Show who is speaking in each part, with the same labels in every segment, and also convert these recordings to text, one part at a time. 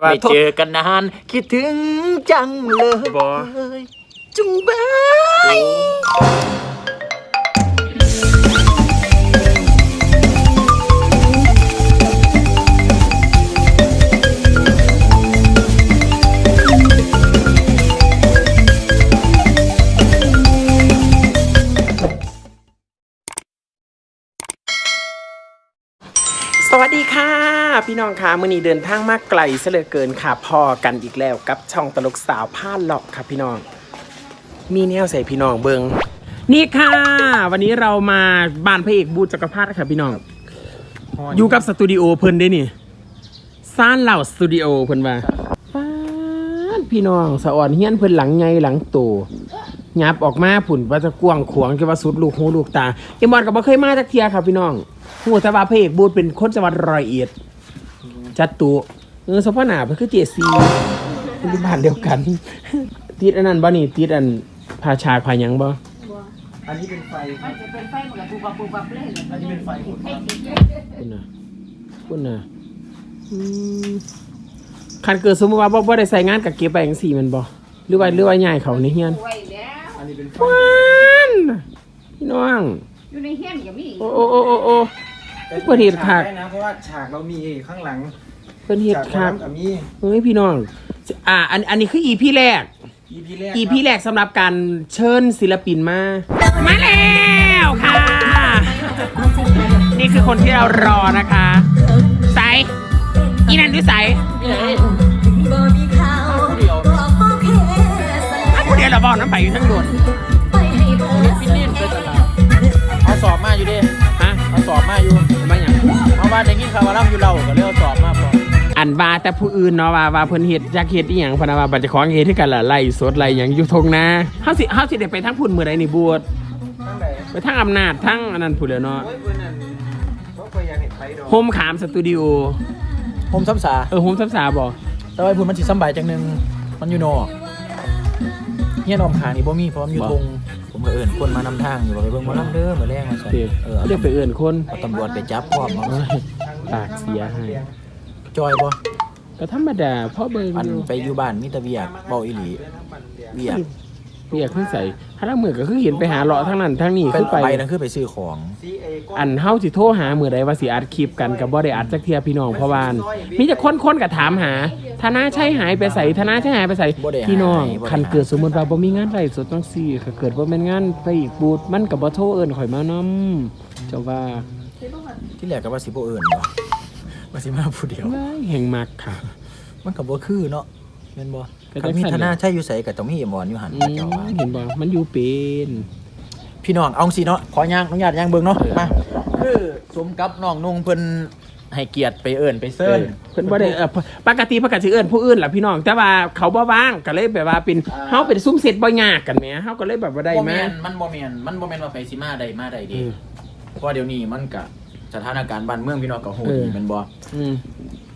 Speaker 1: ไม่เจอกันนาน คิดถึงจังเลย
Speaker 2: บ่
Speaker 1: จุงบาย
Speaker 2: สวัสดีค่ะ พี่น้องค่ะมื่อนี้เดินทางมากไกลเหลือเกินค่ะ พอกันอีกแล้วกับช่องตลกสาวผ้าหลอกค่ะพี่น้อง มีแนวใส่พี่น้องเบิงนี่ค่ะ วันนี้เรามาบ้านพระเอกบูจักรพรรดิค่ะพี่น้อง อยู่กับสตูดิโอเพิ่นได้นี่ซ่านเหล่าสตูดิโอเพิ่นว่าป๊าดพี่น้องสะอ่อนเฮี้ยนเพิ่นหลังไงหลังโตยับออกมาผุ่นว่าจะกว้างขวางจะว่าสุดลูกหูลูกตาเอ็มบอลก็บ่เคยมาจักเทียครับพี่น้อง หูแต่ว่าพระเอกบูดเป็นคนจังหวัดร้อยเอ็ดจัดตุเออสพหนาเพิ่นคือเจซีเป็นบ้านเดียวกัน ติดอันนั้นบ่นี่ติดอันพาชาพาหยังบ่
Speaker 1: อันนี้เป็นไฟค
Speaker 3: มั
Speaker 1: รั
Speaker 3: น
Speaker 1: บ
Speaker 3: จะเป็นไฟเหมือนปูปับปูปับเลย
Speaker 1: อันนี้เป็นไฟหมดครับ
Speaker 2: คุณน่ะคุณน่ะอืมคันเกิดสมมติว่าบ่บ่ได้ใส่งานกับเก็บไปจังซี่แมันบ่หรือว่าหรือว่าย้ายเขาในเฮียน
Speaker 3: ไว้แล้ว
Speaker 1: อันนี้เป็นไฟ
Speaker 2: วานพี่น้อง
Speaker 3: อยู่ในเฮียนก็มี
Speaker 2: โอ้โอ้โอ้โอ้โอ้ เปิดเหตุขาด
Speaker 1: ได้นะเพราะว่าฉากเรามีข้างหลัง
Speaker 2: เพิ่นเฮ็ด
Speaker 1: ฉาก
Speaker 2: ครับ
Speaker 1: น้ำกับมี
Speaker 2: เฮ้ยพี่น้อง อ่า อัน อันนี้คือ EP แรก
Speaker 1: EP แรก
Speaker 2: EP แรกสำหรับการเชิญศิลปินมา มาแล้วค่ะ นี่คือคนที่เรารอนะคะใสอีนันด้วยใส
Speaker 4: บ่มีข่าวบอกบ่แค่สั่น
Speaker 2: ถ้าผู้เดียวเราบอกน้ำไปอยู่ทั้งโดน
Speaker 4: ไปให้เพิ่น
Speaker 1: ฟินนี่เป็นตลาดเอาสอบมาอยู่ดิ
Speaker 2: ฮะ
Speaker 1: เอา สอบมาอยู่
Speaker 2: มาอย่าง
Speaker 1: เอาว่าได้ยินข่าวว่าล่ำอยู่เราก็เลยเอาสอบมาพอ
Speaker 2: อันว่าแต่ผู้อื่นเนาะว่าว่าเพิ่นเฮ็ดจักเฮ็ดอีหยังเพนนะว่าบัดเจะของเฮ็ดที่กันละไล่สดไล่หยังอยู่ทงนาเฮาสิเฮาสิได้ไปทั้งพุ่นมื้อใดนี่บวช
Speaker 1: ตั้งไหน
Speaker 2: ไปทั้งอำนาจทั้งอันนั้นพุ่นแหล้วเนาะ
Speaker 1: โอ้ยเพื่อนนั่นเขาเคยอยากเห็นไฟดอก
Speaker 2: โฮมขามสตูดิโอ
Speaker 1: ผมซ้ำสา
Speaker 2: เออโฮมทับษาบ่
Speaker 1: แต่ว่าพูดมันสิสำบายจังหนึงมันอยู่นอก เฮียนอมขางนี่บ่มีเพราะมันอยู่ทงผมก็เอิ้นคนมานำทางอยู่ว่าไปเบิ่งหมอลำเด้อมื้อแรงว่าซั่น
Speaker 2: เด้
Speaker 1: เออเอา
Speaker 2: เรียกไปเอิ้นคน
Speaker 1: เอาตำรวจไปจับพร้อมเอา
Speaker 2: เอ้ยปากเสียให้
Speaker 1: จอยบ่
Speaker 2: ก็ธรรมดาพ่อเบิ่ง
Speaker 1: อัน
Speaker 2: อยู่
Speaker 1: ไปอยู่บ้านมีแต่เวียกเว้าอีหลีเวียก
Speaker 2: เปียกขึ้นใส่ถ้าละมื้อก็คือเห็นไปหาเลาะทั้งนั้นทั้งนี้
Speaker 1: เป็
Speaker 2: คื
Speaker 1: น
Speaker 2: อไป
Speaker 1: ไปนั่นคือไปซื้อของ
Speaker 2: อันเฮาสิโทรหามื้อใดว่าสิอัดคลิปกันก็บ่ได้อัดจักเที่ยพี่น้องเพราะว่าอันมีแต่คนๆก็ถามหาธนาใช่หายไปใส่ธนาใช่หายไปใส่
Speaker 1: บ่ได้หาย
Speaker 2: พี่น้อง
Speaker 1: บ่ได้
Speaker 2: คัน
Speaker 1: หาย
Speaker 2: เกิดสมมุติว่าบ่มีงานไร่สดจังซี่ก็เกิดบ่แม่นงานไปอีกบูธมันก็บ่โทรเอิ้นข่อยมานํเจ้าว่า
Speaker 1: ที่แรกก็ว่าสิบ่เอิ้นบ่ว่าสิมาผู้เดียว
Speaker 2: ว้ายแห่งมักค่ะ
Speaker 1: มันก็บ่คือเนาะแม่นบ่
Speaker 2: ก็
Speaker 1: คันมี
Speaker 2: จังซั่น
Speaker 1: ธนาใช่อยู่ไสก็ต้องมีเอ็มวอนอยู่หั่น
Speaker 2: อืม
Speaker 1: เจ้าว่า
Speaker 2: เห็นบ่มันอยู่เป็น
Speaker 1: พี่น้องเอาสิเนาะขอย่างอนุญาตย่างเบิ่งเนาะ
Speaker 2: เออ
Speaker 1: มาคือสมกับน้องนุ่งเพิ่นให้เกียรติไปเอิ้นไปเซิ้น
Speaker 2: เพิ่นบ่ได้เออปกติปกติเอิ้นผู้อื่นล่ะพี่น้อง แต่ว่าเขาบ่ว่างก็เลยแบบว่าเป็นเฮาเป็นซุ้มเสร็จบ่ยากกันแหมเฮาก็เลยแบบว่าได้
Speaker 1: บ่
Speaker 2: มา
Speaker 1: แม่นมันบ่แม่นมันบ่แม่นว่าไปสิมาได้มาได้
Speaker 2: เอ
Speaker 1: เดิ
Speaker 2: อ
Speaker 1: เพราะเดี๋ยวนี้มันก็ สถานการณ์บ้านเมืองพี่น้องก็โหด
Speaker 2: เออ
Speaker 1: แม่นบ่
Speaker 2: อืม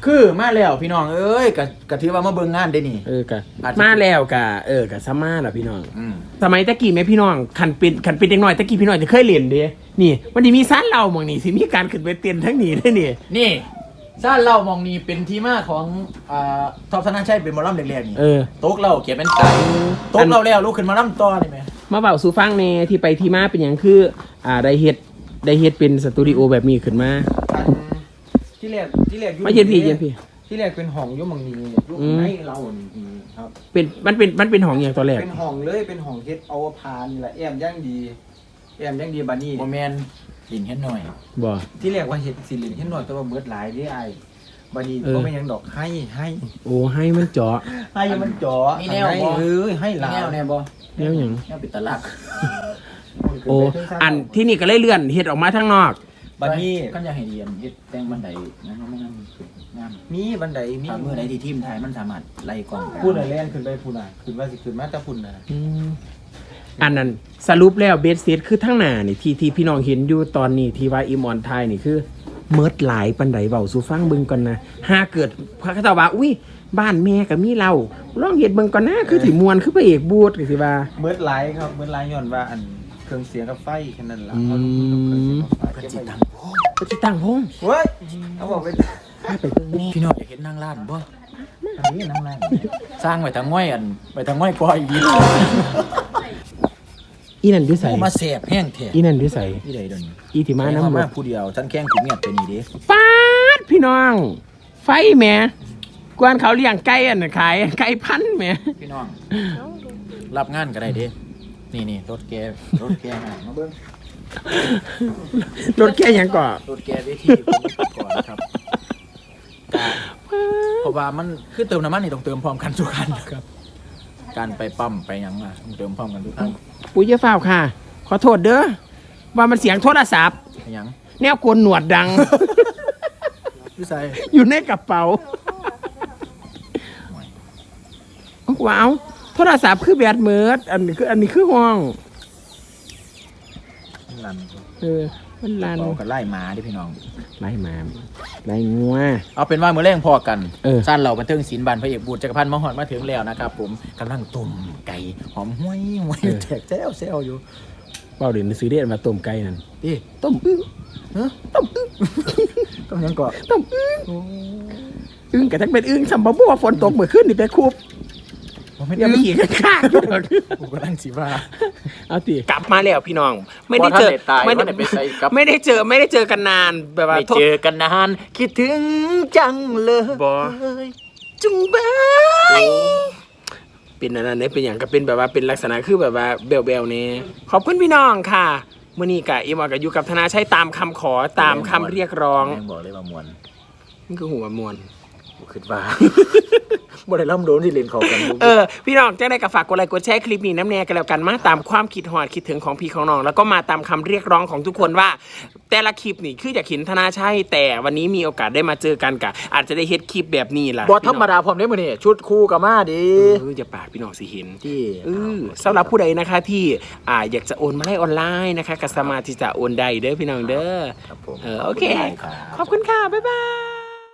Speaker 1: คือมาแล้วพี่น้องเอ้ยก็ก็ถือว่ามาเบิ่งงานได้นี่
Speaker 2: เออก็
Speaker 1: อาจจะ
Speaker 2: มาแล้วก็เออก็ซะมาล่ะพี่น้อง
Speaker 1: อืม
Speaker 2: สมัยตะกี้แม่พี่น้องคันเป็นคันเป็นเด็กน้อยตะกี้พี่น้องจะเคยเล่นเด้นี่ มันสิมีซ่านเราหม่องนี่สิมีการขึ้นไปเต้นทั้งนี้เด้นี่
Speaker 1: นี่ซ่านเล่ามองนี่เป็นที่มาของอ่าท็อปธนาชัยเป็นหมอลำแรกๆนี่
Speaker 2: เออ
Speaker 1: โต๊กเราเขียนเป็นไตโต๊กเราแล้วลุกขึ้นมาลำต่อนี่แหม
Speaker 2: มาเบาสู่ฟังแน่ที่ไปที่มาเป็นอย่างคือ อ่าได้เฮ็ด ได้เฮ็ดเป็นสตูดิโอแบบนี้ขึ้นมา
Speaker 5: ที่แรกที่แรก
Speaker 2: มาเย็นพี่เย็นพี่
Speaker 5: ที่แรกเป็นห้องอยุ่หมังนีเนี่ยอยุ่
Speaker 2: อืม
Speaker 5: ในเรานี่ครับ
Speaker 2: เป็นมันเป็นมันเป็นของอย่างตอนแรก
Speaker 5: เป็นห้องเลยเป็นห้องเฮ็ดเอาพานนี่แหละแอมย่างดีแอมย่างดีบานี่
Speaker 1: โมแมนดินเฮ็ดหน่อย
Speaker 2: บ่
Speaker 5: ที่แรกว่าเฮ็ดสิรินเฮ็ดหน่อยแต่ว่าเบิดหลายเด้ไอ้บานี่
Speaker 2: เออ
Speaker 5: ก็ไม่นหยังดอกให้ให้
Speaker 2: โอ้ให้มันเจาะ
Speaker 5: ให้มันจ่อ
Speaker 1: มีแนว
Speaker 5: ให้
Speaker 1: บ่
Speaker 5: เอ้ยให้ห
Speaker 1: มี
Speaker 5: ลาย
Speaker 1: แนวแนวบ่
Speaker 2: แนวหยัง
Speaker 1: แนวปิดตลัก
Speaker 2: โอ้อันที่นี่ก็เลยเลื่อนเฮ็ดออกมาทางนอก
Speaker 5: บานี่
Speaker 1: ก็อยากให้เรียนเฮ็ดแต่งบันไดนะไม่งั้นงาม
Speaker 5: มีบันไดมี
Speaker 1: ถ้ามือใดที่ทีมไทยมันสามารถไล่กล้องไป
Speaker 5: พูดอะไรแล่นขึ้นไปพูดน่ะขึ้นว่าสิขึ้นมาแต่พูดน่ะ
Speaker 2: อืมอันนั้นสรุปแล้วเบสเซตคือทั้งหน้านี่ที่ที่พี่น้องเห็นอยู่ตอนนี้ที่ว่าอิมออนไทยนี่คือเมิดหลายปันไดเบาสู่ฟังเบิ่งก่อนนะหาเกิดพระคาตาว่าอุ้ยบ้านแม่ก็มีเราลองเฮ็ดเบิ่งก่อนนะคือสิมวนคือพระเอกบูดก็สิว่า
Speaker 5: เบิดหลายครับเบิดหลายย้อนว่าอันเค รื่องเสียงกับไฟแค่นั้นล่ะ
Speaker 2: อืม
Speaker 5: เอาลงเครื่องเสียงกับไฟ
Speaker 1: ก็
Speaker 5: เก็บ
Speaker 1: สิ
Speaker 5: ไว้
Speaker 1: ตัง
Speaker 2: ก็สิตั้งวง
Speaker 5: เฮ้ยเขาบอกไป
Speaker 2: พาไปเบิ่งแน่
Speaker 1: พี่น้องอยากเห็นนางล้านบ่
Speaker 2: ม
Speaker 1: นี่นั่งล่างสร้างไว้ทางง่อยอันไปทางง่อยกว่าอีกนิด
Speaker 2: อีนั่นดิใส่
Speaker 1: โอ้มาเสพแห้งแท้
Speaker 2: อีนั่นดิใส่
Speaker 1: นี่ใดเดี๋ยวนี้
Speaker 2: อีที่มาน้ำ
Speaker 1: มา
Speaker 2: บ
Speaker 1: มา
Speaker 2: ด
Speaker 1: ผู้เดียวฉันแข้งถึงเงียบไปนี่เดิ
Speaker 2: ปาดพี่น้อง ไฟแหม่กวนเขาเลี้ยงไก่อันน่ะขายไก่พันธุ์แหม่
Speaker 1: พี่น้อง รับงานก็ได้เด้ นี่นี่รถแกรถแกมามาเบิ้ง
Speaker 2: รถแก่ยังก่อ
Speaker 1: รถแกเวทีผมก่อนนะครับกะเพราะว่ามันคือเติมน้ำมันนี่ต้องเติมพร้อมกันทุกคันนะครับ การไปปั๊มไปหยังอะต้องเติมพร้อมกันทุกคัน
Speaker 2: ปุ้ยเยอะฝ้าวค่ะ ขอโทษเด้อว่ามันเสียงโทรศัพท์
Speaker 1: ไปหยัง
Speaker 2: แนวโกนหนวดดัง
Speaker 1: พี่ใส่
Speaker 2: อยู่ในกระเป๋าว้าว โทรศัพท์คือแบตเมิดอันนี้คืออันนี้คือห้อง
Speaker 1: ลัน
Speaker 2: เออมันลัน
Speaker 1: เราก็ไล่หมาดิพี่น้อง
Speaker 2: ไล่หมาไล่งัว
Speaker 1: เอาเป็นว่ามือแรงพอกัน
Speaker 2: เออ
Speaker 1: สั้นเราบันเทิงศิลป์บันพระเอกบูตรจักรพันธ์มาหอดมาถึงแล้วนะครับผมกำลังตุ่มไก่หอมห้วยห้วยแตกแซวแซวอยู่
Speaker 2: เป้าเด่นซื้อเด็ดมาต้มไก่นั่น
Speaker 1: พี่
Speaker 2: ต้มอึ้ง
Speaker 1: ฮะ
Speaker 2: ต้มอึ้ง
Speaker 1: ก็ยังเกาะ
Speaker 2: ต้มอึ้งอึ้งกะทั้งเป็นอึ้งสัมบัติว่าฝนตกเมื่อคืนนี่ไปคูบ
Speaker 1: ผมไม่
Speaker 2: อย่า
Speaker 1: ได้
Speaker 2: ไปขี่ข้างๆอยู่ดอก
Speaker 1: ผมก็ตั้งสีว่า
Speaker 2: เอาติกลับมาแล้วพี่น้อง ไม่ได้
Speaker 1: บ่ทัน
Speaker 2: เจอ
Speaker 1: ได้ตาย
Speaker 2: ไม่ได้
Speaker 1: บ่ได้ไปใส่กับ
Speaker 2: ไม่ได้เจอไม่ได้เจอกันนานแบบว่า
Speaker 1: ไม่
Speaker 2: โทษ
Speaker 1: เจอกันนาน คิดถึงจังเลย
Speaker 2: บ่จุงบายเป็นอันนั้นเนี่ยเป็นอย่างก็เป็นแบบว่าเป็นลักษณะคือแบบว่าเบลเบลเนี่ยขอบคุณพี่น้องค่ะมื่อนี้กะเอ็มออกกับอยู่กับธนาใช้ตามคำขอตามคำเรียกร้อง
Speaker 1: แม่งบอกเลยว่ามวน
Speaker 2: นี่คือหัวมวล
Speaker 1: กูคิดว่า บ่ได้ล่ำโดนที่เล่นเขากัน
Speaker 2: เออ พี่น้องจะได้กับฝากกดไลค์กดแชร์คลิปนี้น้ำแน่กันแล้วกันมาตามความคิดหอดคิดถึงของพี่ของน้อง แล้วก็มาตามคำเรียกร้องของทุกคนว่า แต่ละคลิปนี่คืออยากเห็นธนาใช่แต่วันนี้มีโอกาสได้มาเจอกันกะอาจจะได้เฮ็ดคลิปแบบนี้ล่ะ
Speaker 1: บอธรรมดาพร้อมได้มื้อนี้ชุดคู่กับมาดี
Speaker 2: เอออย่าปากพี่น้องสิเห็น
Speaker 1: ที่
Speaker 2: เออสำหรับผู้ใดนะคะที่อ่าอยากจะโอนมาได้ออนไลน์นะคะก็สามารถที่จะโอนได้เด้อพี่น้องเด้อ
Speaker 1: ครับผม
Speaker 2: เออโอเค
Speaker 1: ได้ครับ
Speaker 2: ขอบคุณค่ะ บ๊ายบาย